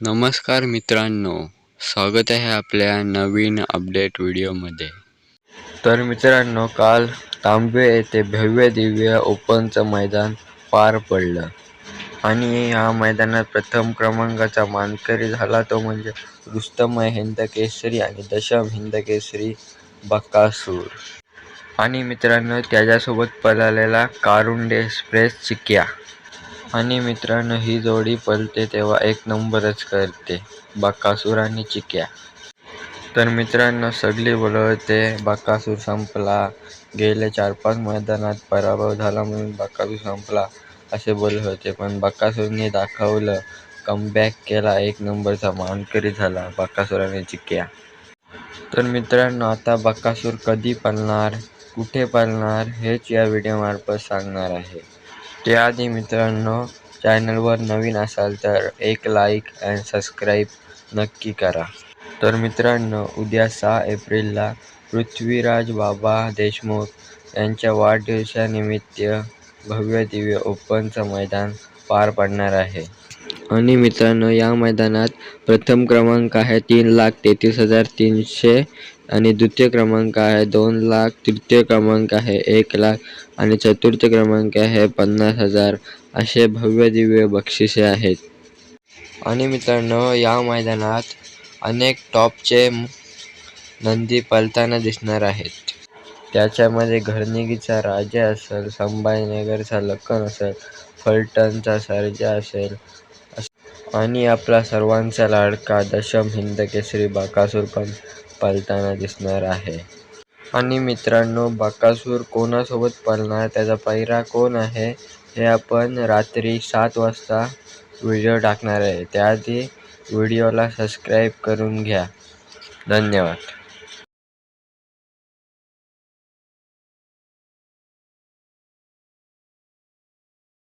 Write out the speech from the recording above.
नमस्कार मित्रांनो स्वागत आहे आपल्या नवीन अपडेट व्हिडिओमध्ये. तर मित्रांनो काल तांबे येथे भव्य दिव्य ओपनचं मैदान पार पडलं. आणि या मैदानात प्रथम क्रमांकाचा मानकरी झाला तो म्हणजे रुस्तम हिंद केसरी आणि दशम हिंद केसरी बकासूर. आणि मित्रांनो त्याच्यासोबत पळालेला कारुंडे एक्सप्रेस चिक्या. आणि मित्रांनो ही जोडी पलते तेव्हा एक नंबरच करते. बाकासूर आणि चिक्या. तर मित्रांनो सगळी बोलवते बाकासूर संपला. गेले चार पाच मैदानात पराभव झाला म्हणून बाकासूर संपला असे बोलत होते पण बाकासूरने दाखवलं कमबॅक केला एक नंबरचा मानकरी झाला बकासूर आणि चिक्या. तर मित्रांनो आता बाकासूर कधी पळणार कुठे पळणार हेच या व्हिडिओमार्फत सांगणार आहे. त्याआधी मित्रांनो चॅनलवर नवीन असाल तर एक लाईक अँड सबस्क्राईब नक्की करा. तर मित्रांनो उद्या सहा एप्रिलला पृथ्वीराज बाबा देशमुख यांच्या वाढदिवसानिमित्त भव्य दिव्य ओपनचं मैदान पार पडणार आहे. आणि मित्रांनो या मैदानात प्रथम क्रमांक आहे तीन लाख तेहतीस हजार तीनशे आणि द्वितीय क्रमांक आहे दोन लाख तृतीय क्रमांक आहे एक लाख आणि चतुर्थ क्रमांक आहे पन्नास हजार. असे भव्य दिव्य बक्षिसे आहेत. आणि मित्रांनो या मैदानात अनेक टॉपचे नंदी पलताना दिसणार आहेत. त्याच्यामध्ये घरनिगीचा राजा असेल संभाजीनगरचा लक्कन असेल फलटणचा सर्जा असेल आणि आपला सर्वांचा लाडका दशम हिंद केसरी बकासूर पण पालताना दिसणार आहे. आणि मित्रांनो बकासूर कोणासोबत पळणार त्याचा पैरा कोण आहे हे आपण रात्री सात वाजता व्हिडिओ टाकणार आहे. त्याआधी व्हिडिओला सबस्क्राईब करून घ्या. धन्यवाद.